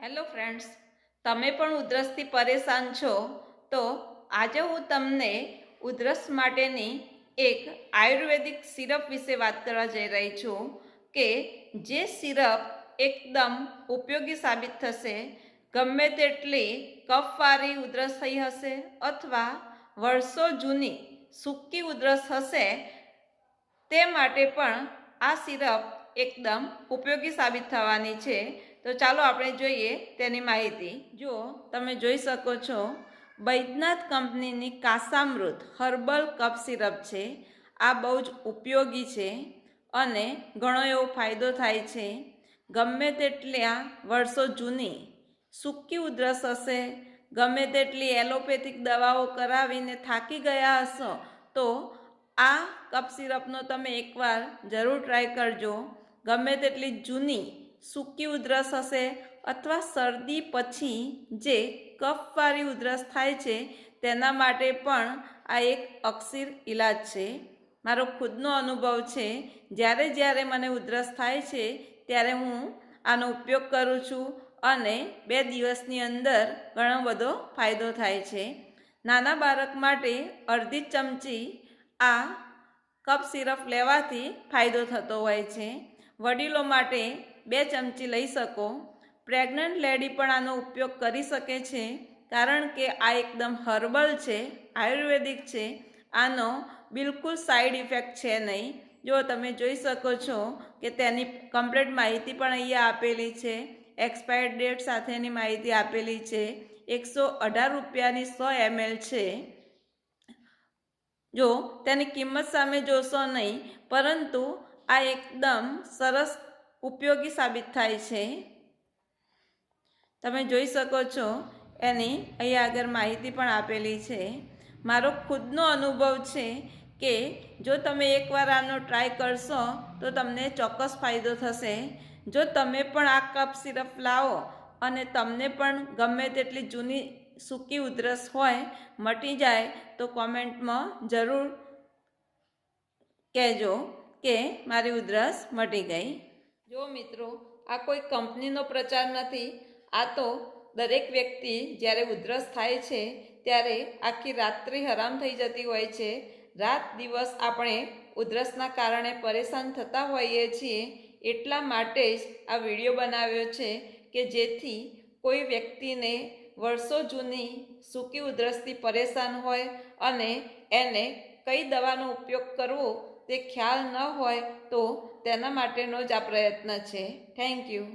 Hello friends, તમે પણ ઉધરસથી પરેશાન છો? તો આજે હું તમને ઉધરસ માટેની એક આયુર્વેદિક સિરપ વિશે વાત કરવા જઈ રહી છું કે જે સિરપ એકદમ ઉપયોગી સાબિત થશે. ગમે તેટલી કફવાળી ઉધરસ થઈ હશે અથવા વર્ષો જૂની સૂકી ઉધરસ હશે, તે માટે પણ આ સિરપ એકદમ ઉપયોગી સાબિત થવાની છે. તો ચાલો આપણે જોઈએ તેની માહિતી. જો તમે જોઈ શકો છો બૈદ્યનાથ કંપનીની કાસામૃત હર્બલ કફ સિરપ છે. આ બહુ જ ઉપયોગી છે અને ઘણો એવો ફાયદો થાય છે. ગમે તેટલા વર્ષો જૂની સૂકી ઉધરસ હશે, ગમે તેટલી એલોપેથિક દવાઓ કરાવીને થાકી ગયા હશો, તો આ કપ સિરપનો તમે એકવાર જરૂર ટ્રાય કરજો. ગમે તેટલી જૂની સૂકી ઉધરસ હશે અથવા શરદી પછી જે કફવાળી ઉધરસ થાય છે તેના માટે પણ આ એક અક્ષીર ઈલાજ છે. મારો ખુદનો અનુભવ છે, જ્યારે જ્યારે મને ઉધરસ થાય છે, ત્યારે હું આનો ઉપયોગ કરું છું અને બે દિવસની અંદર ઘણો બધો ફાયદો થાય છે. નાના બાળક માટે અડધી ચમચી આ કપ સિરપ લેવાથી ફાયદો થતો હોય છે. વડીલો માટે બે ચમચી લઈ શકો. પ્રેગ્નન્ટ લેડી પણ આનો ઉપયોગ કરી શકે છે, કારણ કે આ એકદમ હર્બલ છે, આયુર્વેદિક છે. આનો બિલકુલ સાઈડ ઇફેક્ટ છે નહીં. જો તમે જોઈ શકો છો કે તેની કમ્પ્લીટ માહિતી પણ અહીંયા આપેલી છે. એક્સપાયર ડેટ સાથેની માહિતી આપેલી છે. એકસો અઢાર રૂપિયાની સો એમએલ છે. જો તેની કિંમત સામે જોશો નહીં, પરંતુ આ એકદમ સરસ ઉપયોગી સાબિત થાય છે. તમે જોઈ શકો છો, એની અહીંયા આગળ માહિતી પણ આપેલી છે. મારો ખુદનો અનુભવ છે કે જો તમે એકવાર આનો ટ્રાય કરશો, તો તમને ચોક્કસ ફાયદો થશે. જો તમે પણ આ કપ સિરપ લાવો અને તમને પણ ગમે તેટલી જૂની સૂકી ઉધરસ હોય, મટી જાય, તો કોમેન્ટમાં જરૂર કહેજો કે મારી ઉધરસ મટી ગઈ. જો મિત્રો, આ કોઈ કંપનીનો પ્રચાર નથી, આ તો દરેક વ્યક્તિ જ્યારે ઉધરસ થાય છે, ત્યારે આખી રાત્રિ હરામ થઈ જતી હોય છે. રાત દિવસ આપણે ઉધરસના કારણે પરેશાન થતા હોઈએ છીએ, એટલા માટે જ આ વીડિયો બનાવ્યો છે કે જેથી કોઈ વ્યક્તિને વર્ષો જૂની સૂકી ઉધરસથી પરેશાન હોય અને એને કઈ દવાનો ઉપયોગ કરવો તે ખ્યાલ ન હોય તો તેના માટેનો જ આ પ્રયત્ન છે. Thank you